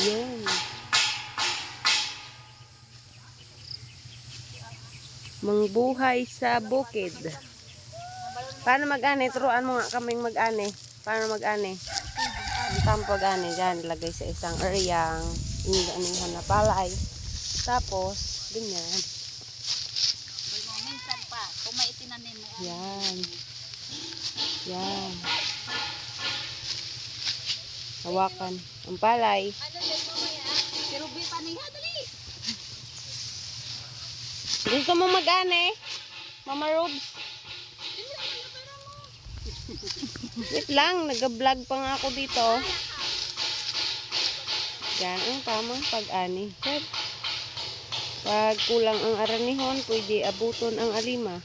Yun. Mangbuhay sa bukid. Paano mag-ani? Turuan mo nga kaming mag-ani. Paano mag-ani? Ang tamang pag-ani. Diyan, lagay sa isang areang iniganihan na palay. Tapos, ganyan. Minsan pa, kung may itinanim mo. Yan. Yan. Hawakan. Ang palay. Ano dali! Gusto mo mag-ane? Mama Robs? Wait lang, nag-vlog pa nga ako dito. Yan ang tamang pag-ani. Pag kulang ang aranihon, pwede abuton ang alima.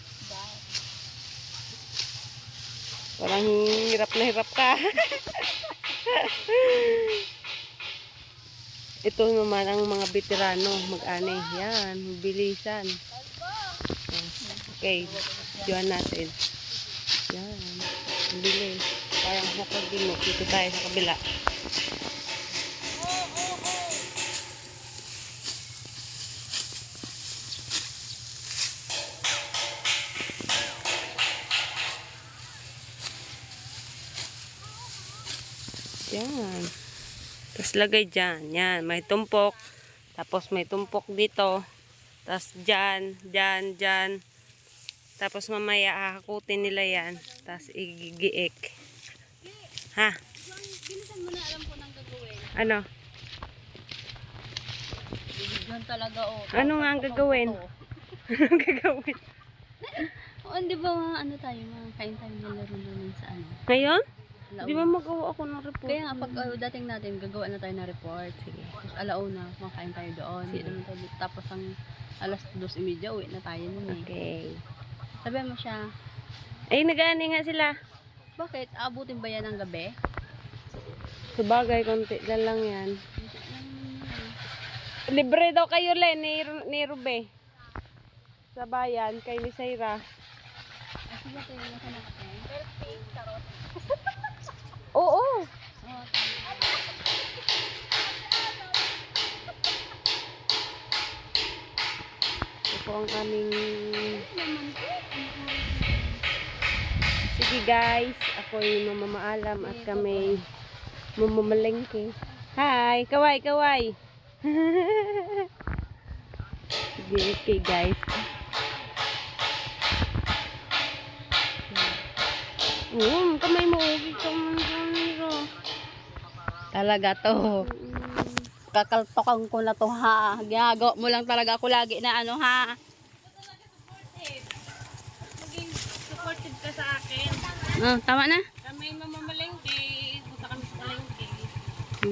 Parang hirap na hirap ka. Ito naman ang mga veterano, mag-ani. Yan, bilisan. Okay, diyan natin. Yan, bilis. Parang hukag din mo. Dito tayo sa kabila. Yan. Tapos lagay dyan. Yan. May tumpok. Tapos may tumpok dito. Tapos dyan, dyan, dyan. Tapos mamaya hahakutin nila yan. Tapos igigiik. Ha? Bilisan mo na, alam ko nang gagawin. Ano? Yun talaga, oh. Ano nga ang gagawin? Anong gagawin? Oo, di ba mga ano tayo, mga kain tayo nila rin naman sa ano. Ngayon? Di ba magawa ako ng report? Kaya nga, pag uh, dating natin, gagawa na tayo ng report. Sige. Tapos alauna, kumakain tayo doon. Sige. Sige. Tayo, tapos ang alas 2.30, uwi na tayo nun eh. Okay. Sabi mo siya, Ay, nag-ani nga sila. bakit? Aabutin ba yan ng gabi? Sabagay, konti na lang yan. Libre daw kayo, Len, ni, Ru- ni Rube. Sa bayan, kay ni Saira. Ah, sige, tayo na ka natin. Birthday, Ito ang aming... Sige guys, ako'y mamamaalam at kami mamamalengke. Hi, kaway, kaway. Sige, okay guys. Oo, kamay mo, ugi ka Talaga to. Kakaltokan ko na to ha. Ginagawa mo lang talaga ako lagi na ano ha. Maging supportive ka sa akin. Oh, tama na?